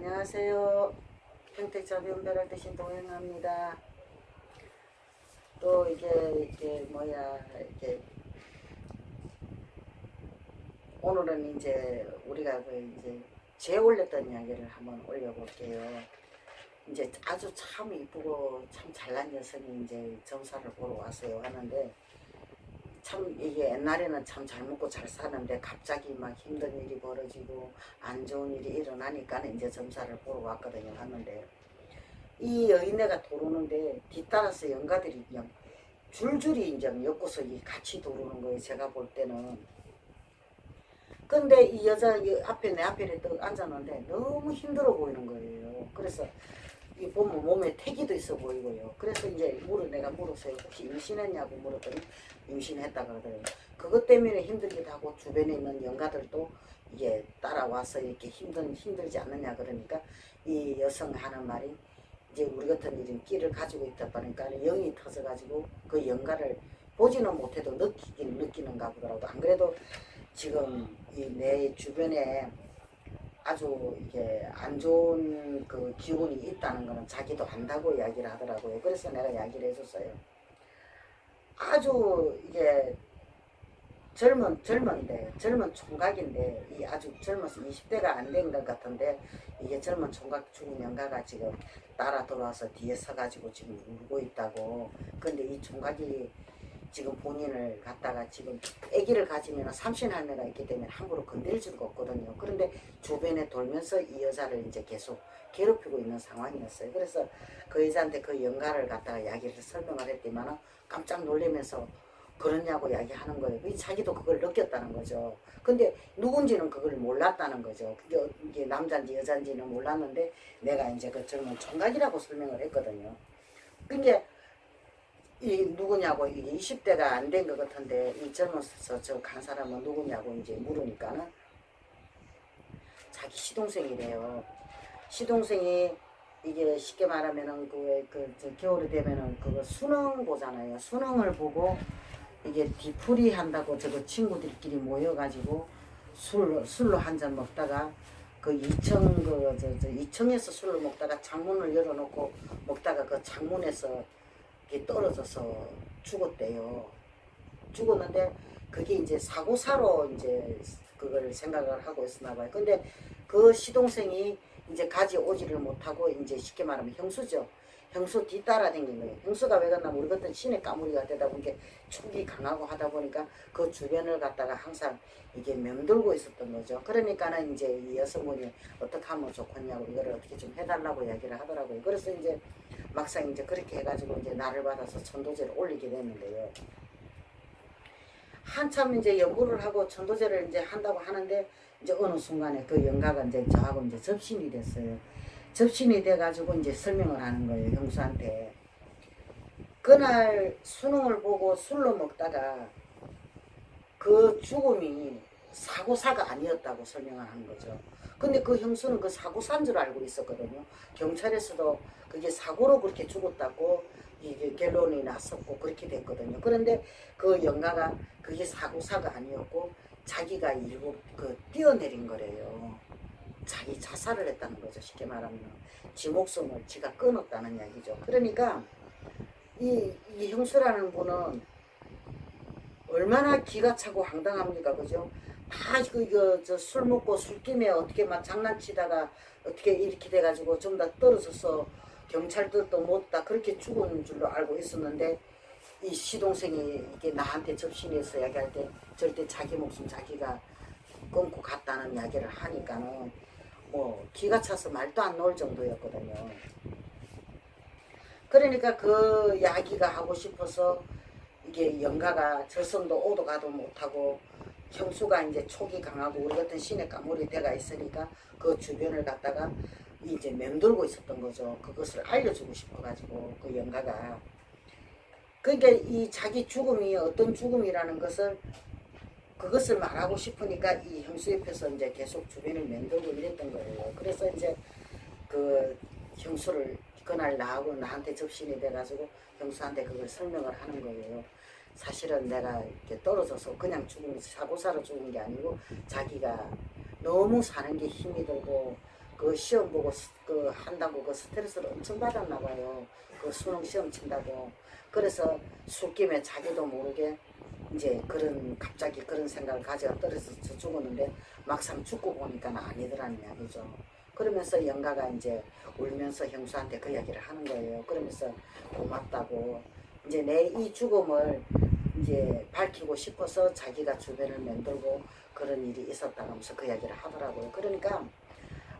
안녕하세요. 평택자비운별을 대신 동행합니다. 또 이게 이게 뭐야 이게 오늘은 이제 우리가 그 이제 재 올렸던 이야기를 한번 올려볼게요. 이제 아주 참 이쁘고 참 잘난 녀석이 이제 점사를 보러 왔어요 하는데 참 이게 옛날에는 참 잘 먹고 잘 사는데 갑자기 막 힘든 일이 벌어지고 안 좋은 일이 일어나니까 이제 점사를 보러 왔거든요 하는데. 이 여인네가 도르는데 뒤따라서 영가들이 그냥 줄줄이 이제 엮고서 이 같이 도르는 거예요 제가 볼 때는. 근데 이 여자 이 앞에 내 앞에 딱 앉았는데 너무 힘들어 보이는 거예요. 그래서 이 보면 몸에 태기도 있어 보이고요. 그래서 이제 물어 내가 물었어요. 혹시 임신했냐고 물었더니 임신했다 그러더라고요. 그것 때문에 힘들기도 하고 주변에 있는 영가들도 이게 따라와서 이렇게 힘든 힘들지 않느냐 그러니까 이 여성 하는 말이 이제 우리 같은 이런 끼를 가지고 있다 보니까 영이 터져가지고 그 영가를 보지는 못해도 느끼긴 느끼는가 보더라도 안 그래도 지금 이 내 주변에 아주 이게 안 좋은 그 기운이 있다는 거는 자기도 안다고 이야기를 하더라고요. 그래서 내가 이야기를 해줬어요. 아주 이게 젊은 젊은데 젊은 총각인데 이 아주 젊어서 20대가 안 된 것 같은데 이게 젊은 총각 죽은 영가가 지금 따라 돌아와서 뒤에 서가지고 지금 울고 있다고. 근데 이 총각이 지금 본인을 갖다가 지금 아기를 가지면 삼신 할매가 있기 때문에 함부로 건드릴 수가 없거든요. 그런데 주변에 돌면서 이 여자를 이제 계속 괴롭히고 있는 상황이었어요. 그래서 그 여자한테 그 영가를 갖다가 이야기를 설명을 했더니만 깜짝 놀라면서 그러냐고 이야기하는 거예요. 이 자기도 그걸 느꼈다는 거죠. 근데 누군지는 그걸 몰랐다는 거죠. 그게 어- 이게 남자인지 여자인지는 몰랐는데 내가 이제 그 젊은 총각이라고 설명을 했거든요. 그게 이 누구냐고 이게 20대가 안 된 것 같은데 이 젊어서 저 간 사람은 누구냐고 이제 물으니까는 자기 시동생이래요. 시동생이 이게 쉽게 말하면은 그, 그, 저 겨울이 되면은 그거 수능 보잖아요. 수능을 보고 이게 뒤풀이 한다고 저도 친구들끼리 모여가지고 술, 술로 한 잔 먹다가 그 2층 그, 저, 저 2층에서 술을 먹다가 창문을 열어놓고 먹다가 그 창문에서 떨어져서 죽었대요. 죽었는데 그게 이제 사고사로 이제 그걸 생각을 하고 있었나 봐요. 근데 그 시동생이 이제 가지 오지를 못하고 이제 쉽게 말하면 형수죠. 형수 뒤따라 댕긴 거예요. 형수가 왜 갔나 우리 같은 신의 까무리가 되다 보니까 촉이 강하고 하다 보니까 그 주변을 갖다가 항상 이게 맴돌고 있었던 거죠. 그러니까는 이제 이 여성분이 어떻게 하면 좋겠냐고 이거를 어떻게 좀 해달라고 이야기를 하더라고요. 그래서 이제 막상 이제 그렇게 해가지고 이제 나를 받아서 천도제를 올리게 됐는데요. 한참 이제 연구를 하고 천도제를 이제 한다고 하는데 이제 어느 순간에 그 영가가 이제 저하고 이제 접신이 됐어요. 접신이 돼가지고 이제 설명을 하는 거예요, 형수한테. 그날 수능을 보고 술로 먹다가 그 죽음이 사고사가 아니었다고 설명을 하는 거죠. 근데 그 형수는 그 사고사인 줄 알고 있었거든요. 경찰에서도 그게 사고로 그렇게 죽었다고 이게 결론이 났었고 그렇게 됐거든요. 그런데 그 영가가 그게 사고사가 아니었고 자기가 일부 그 뛰어내린 거래요. 자기 자살을 했다는 거죠. 쉽게 말하면 지 목숨을 지가 끊었다는 이야기죠. 그러니까 이, 이 형수라는 분은 얼마나 기가 차고 황당합니까, 그죠? 다 이거 이거 저술 먹고 술김에 어떻게 막 장난치다가 어떻게 이렇게 돼가지고 좀 더 떨어져서 경찰들도 못다 그렇게 죽은 줄로 알고 있었는데 이 시동생이 이게 나한테 접신해서 이야기할 때 절대 자기 목숨 자기가 끊고 갔다는 이야기를 하니까는 뭐 기가 차서 말도 안 나올 정도였거든요. 그러니까 그 이야기가 하고 싶어서 이게 영가가 절성도 오도 가도 못하고 형수가 이제 촉이 강하고 우리 같은 신의 까무리 대가 있으니까 그 주변을 갖다가 이제 맴돌고 있었던 거죠. 그것을 알려주고 싶어가지고 그 영가가 그러니까 이 자기 죽음이 어떤 죽음이라는 것을 그것을 말하고 싶으니까 이 형수 옆에서 이제 계속 주변을 맴돌고 이랬던 거예요. 그래서 이제 그 형수를 그날 나하고 나한테 접신이 돼가지고 형수한테 그걸 설명을 하는 거예요. 사실은 내가 이렇게 떨어져서 그냥 죽은 사고사로 죽은 게 아니고 자기가 너무 사는 게 힘이 들고 그 시험 보고 스- 그 한다고 그 스트레스를 엄청 받았나 봐요. 그 수능 시험 친다고. 그래서 술김에 자기도 모르게 이제 그런 갑자기 그런 생각을 가져 떨어져서 죽었는데 막상 죽고 보니까 아니더라는 이야기죠. 그러면서 영가가 이제 울면서 형수한테 그 이야기를 하는 거예요. 그러면서 고맙다고 이제 내 이 죽음을 이제 밝히고 싶어서 자기가 주변을 만들고 그런 일이 있었다면서 그 이야기를 하더라고요. 그러니까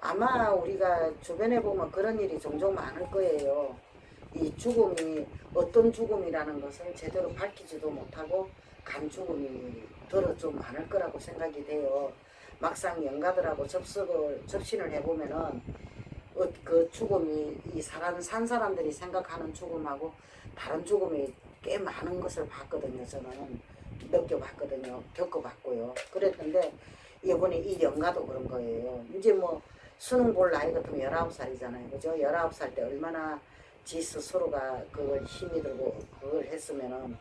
아마 우리가 주변에 보면 그런 일이 종종 많을 거예요. 이 죽음이 어떤 죽음이라는 것을 제대로 밝히지도 못하고 간 죽음이 더러 좀 많을 거라고 생각이 돼요. 막상 영가들하고 접속을 접신을 해보면은 어, 그 죽음이 이 사람 산 사람들이 생각하는 죽음하고 다른 죽음이 꽤 많은 것을 봤거든요. 저는 느껴봤거든요. 겪어봤고요. 그랬는데 이번에 이 영가도 그런 거예요. 이제 뭐 수능 볼 나이 같으면 19살이잖아요. 그죠? 19살 때 얼마나 지 스스로가 그걸 힘이 들고 그걸 했으면은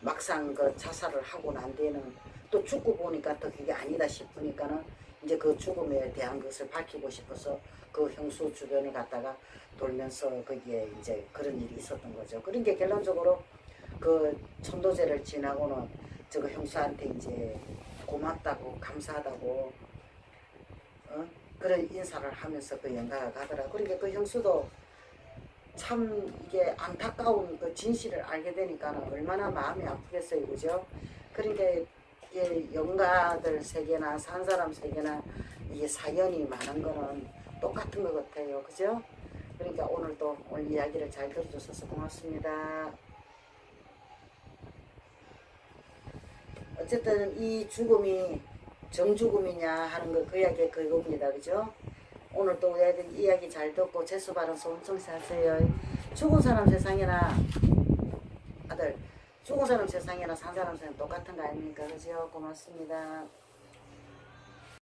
막상 그 자살을 하고 난 뒤에는 또 죽고 보니까 또 그게 아니다 싶으니까는 이제 그 죽음에 대한 것을 밝히고 싶어서 그 형수 주변을 갔다가 돌면서 거기에 이제 그런 일이 있었던 거죠. 그러니까 결론적으로 그 천도제를 지나고는 저거 형수한테 이제 고맙다고 감사하다고 어? 그런 인사를 하면서 그 영가가 가더라. 그러니까 그 형수도 참 이게 안타까운 그 진실을 알게 되니까 얼마나 마음이 아프겠어요, 그죠? 그러니까 이게 영가들 세계나 산 사람 세계나 이게 사연이 많은 거는 똑같은 것 같아요, 그죠? 그러니까 오늘도 오늘 이야기를 잘 들어주셔서 고맙습니다. 어쨌든 이 죽음이 정죽음이냐 하는 거 그 이야기 그겁니다, 그죠? 오늘 또 우리 애들 이야기 잘 듣고 재수 발언서 엄청 사세요. 죽은 사람 세상이나 아들 죽은 사람 세상이나 산 사람 세상 똑같은 거 아닙니까? 그죠? 고맙습니다.